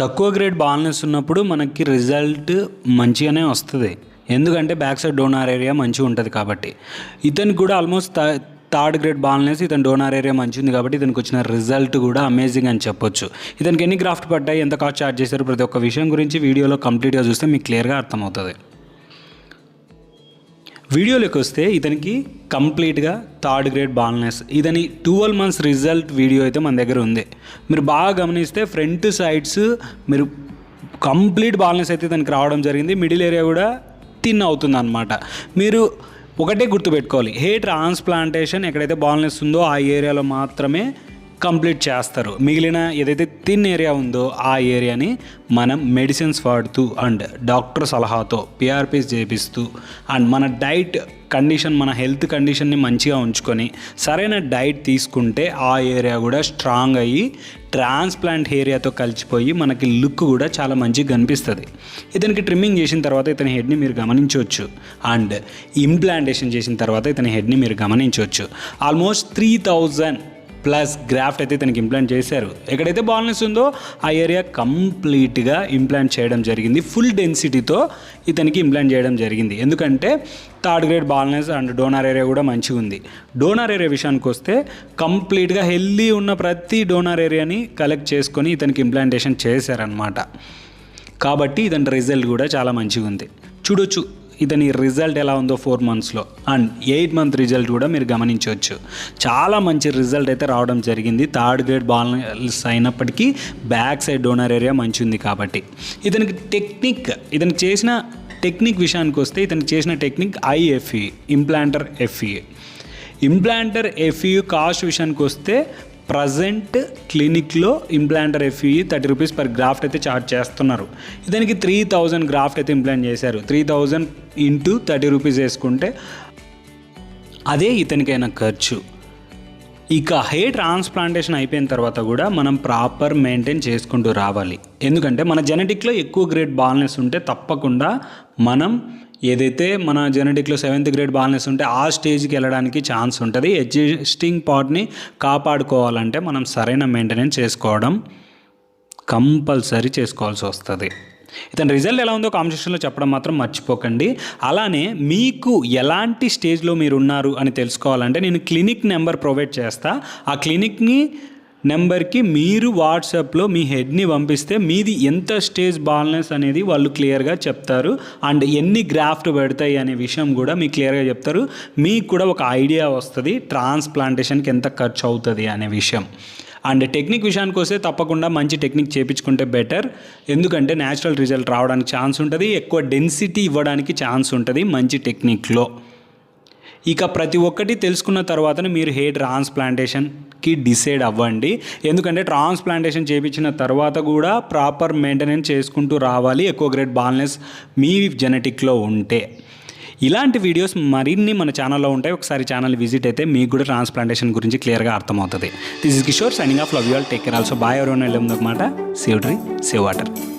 తక్కువ grade baldness ఉన్నప్పుడు మనకి రిజల్ట్ మంచిగానే వస్తుంది. ఎందుకంటే బ్యాక్ సైడ్ డోనార్ ఏరియా మంచిగా ఉంటుంది కాబట్టి. ఇతనికి కూడా ఆల్మోస్ట్ థర్డ్ గ్రేడ్ బాల్నెస్ ఇతని డోనార్ ఏరియా మంచి ఉంది కాబట్టి ఇతనికి వచ్చిన రిజల్ట్ కూడా అమేజింగ్ అని చెప్పొచ్చు. ఇతనికి ఎన్ని గ్రాఫ్ట్ పడ్డాయి ఎంత కాస్ట్ చార్జ్ చేశారు ప్రతి ఒక్క విషయం గురించి వీడియోలో కంప్లీట్గా చూస్తే మీకు క్లియర్గా అర్థమవుతుంది. వీడియోలోకి వస్తే ఇతనికి కంప్లీట్గా థర్డ్ గ్రేడ్ బాల్నెస్. ఇతని ట్వెల్వ్ మంత్స్ రిజల్ట్ వీడియో అయితే మన దగ్గర ఉంది. మీరు బాగా గమనిస్తే ఫ్రంట్ సైడ్స్ మీరు కంప్లీట్ బాల్నెస్ అయితే ఇతనికి రావడం జరిగింది. మిడిల్ ఏరియా కూడా థిన్ అవుతుంది అనమాట మీరు ఒకటే గుర్తుపెట్టుకోవాలి. హే ట్రాన్స్ప్లాంటేషన్ ఎక్కడైతే బాల్నెస్ ఉందో ఆ ఏరియాలో మాత్రమే కంప్లీట్ చేస్తారు. మిగిలిన ఏదైతే థిన్ ఏరియా ఉందో ఆ ఏరియాని మనం మెడిసిన్స్ వాడుతూ అండ్ డాక్టర్ సలహాతో పిఆర్పీస్ చేపిస్తూ అండ్ మన డైట్ కండిషన్ మన హెల్త్ కండిషన్ని మంచిగా ఉంచుకొని సరైన డైట్ తీసుకుంటే ఆ ఏరియా కూడా స్ట్రాంగ్ అయ్యి ట్రాన్స్ప్లాంట్ ఏరియాతో కలిసిపోయి మనకి లుక్ కూడా చాలా మంచిగా కనిపిస్తుంది. ఇతనికి ట్రిమ్మింగ్ చేసిన తర్వాత ఇతని హెడ్ని మీరు గమనించవచ్చు. అండ్ ఇంప్లాంటేషన్ చేసిన తర్వాత ఇతని హెడ్ని మీరు గమనించవచ్చు. Almost three thousand plus graft అయితే తనకి ఇంప్లాంట్ చేశారు. ఎక్కడైతే బాల్నెస్ ఉందో ఆ ఏరియా కంప్లీట్గా ఇంప్లాంట్ చేయడం జరిగింది. ఫుల్ డెన్సిటీతో ఇతనికి ఇంప్లాంట్ చేయడం జరిగింది. ఎందుకంటే third grade baldness and donor area కూడా మంచిగా ఉంది. డోనార్ ఏరియా విషయానికి వస్తే కంప్లీట్గా హెల్దీ ఉన్న ప్రతి డోనార్ ఏరియాని కలెక్ట్ చేసుకొని ఇతనికి ఇంప్లాంటేషన్ చేశారనమాట కాబట్టి ఇతని రిజల్ట్ కూడా చాలా మంచిగా ఉంది. చూడొచ్చు. ఇతని రిజల్ట్ ఎలా ఉందో ఫోర్ మంత్స్లో అండ్ ఎయిట్ మంత్ రిజల్ట్ కూడా మీరు గమనించవచ్చు. చాలా మంచి రిజల్ట్ అయితే రావడం జరిగింది. థర్డ్ గ్రేడ్ బాల్స్ అయినప్పటికీ బ్యాక్ సైడ్ డోనర్ ఏరియా మంచి ఉంది కాబట్టి. ఇతనికి టెక్నిక్ ఇతనికి చేసిన టెక్నిక్ విషయానికి వస్తే ఇతను చేసిన technique IFE implanter FE implanter FE cost విషయానికి వస్తే present క్లినిక్లో implanter FE thirty rupees per graft అయితే చార్జ్ చేస్తున్నారు. దానికి త్రీ థౌజండ్ గ్రాఫ్ట్ అయితే ఇంప్లాంట్ చేశారు. Three thousand into thirty rupees వేసుకుంటే అదే ఇతనికైన ఖర్చు. ఇక హెయిర్ ట్రాన్స్ప్లాంటేషన్ అయిపోయిన తర్వాత కూడా మనం ప్రాపర్ మెయింటైన్ చేసుకుంటూ రావాలి. ఎందుకంటే మన జెనెటిక్లో ఎక్కువ గ్రేడ్ బాల్నెస్ ఉంటే తప్పకుండా మనం ఏదైతే మన జెనెటిక్లో సెవెంత్ గ్రేడ్ బాల్నెస్ ఉంటే ఆ స్టేజ్కి వెళ్ళడానికి ఛాన్స్ ఉంటుంది. ఎగ్జిస్టింగ్ పార్ట్ని కాపాడుకోవాలంటే మనం సరైన మెయింటెనెన్స్ చేసుకోవడం కంపల్సరీ చేసుకోవాల్సి వస్తుంది. ఇతని రిజల్ట్ ఎలా ఉందో కాంపిటీషన్లో చెప్పడం మాత్రం మర్చిపోకండి. అలానే మీకు ఎలాంటి స్టేజ్లో మీరు ఉన్నారు అని తెలుసుకోవాలంటే నేను క్లినిక్ నెంబర్ ప్రొవైడ్ చేస్తా. ఆ క్లినిక్ని నెంబర్కి మీరు వాట్సాప్లో మీ హెడ్ని పంపిస్తే మీది ఎంత స్టేజ్ బాల్నెస్ అనేది వాళ్ళు క్లియర్గా చెప్తారు. అండ్ ఎన్ని గ్రాఫ్ట్ పెడతాయి అనే విషయం కూడా మీకు క్లియర్గా చెప్తారు. మీకు కూడా ఒక ఐడియా వస్తుంది ట్రాన్స్ప్లాంటేషన్కి ఎంత ఖర్చు అవుతుంది అనే విషయం. అండ్ టెక్నిక్ విషయానికి వస్తే తప్పకుండా మంచి టెక్నిక్ చేపించుకుంటే బెటర్. ఎందుకంటే న్యాచురల్ రిజల్ట్ రావడానికి ఛాన్స్ ఉంటుంది ఎక్కువ డెన్సిటీ ఇవ్వడానికి ఛాన్స్ ఉంటుంది మంచి టెక్నిక్లో. ఇక ప్రతి ఒక్కటి తెలుసుకున్న తర్వాతనే మీరు హెయిర్ ట్రాన్స్ప్లాంటేషన్కి డిసైడ్ అవ్వండి. ఎందుకంటే ట్రాన్స్ప్లాంటేషన్ చేయించిన తర్వాత కూడా ప్రాపర్ మెయింటెనెన్స్ చేసుకుంటూ రావాలి. ఎక్కువ గ్రేడ్ బాల్నెస్ మీ జెనెటిక్లో ఉంటే. ఇలాంటి వీడియోస్ మరిన్ని మన ఛానల్లో ఉంటాయి. ఒకసారి ఛానల్ విజిట్ అయితే మీకు కూడా ట్రాన్స్ప్లాంటేషన్ గురించి క్లియర్గా అర్థమవుతుంది. This is Kishore signing off love you all take care also bye ఎవరు వెళ్ళి ఉందన్నమాట సేవ్ ట్రీ సేవ్ వాటర్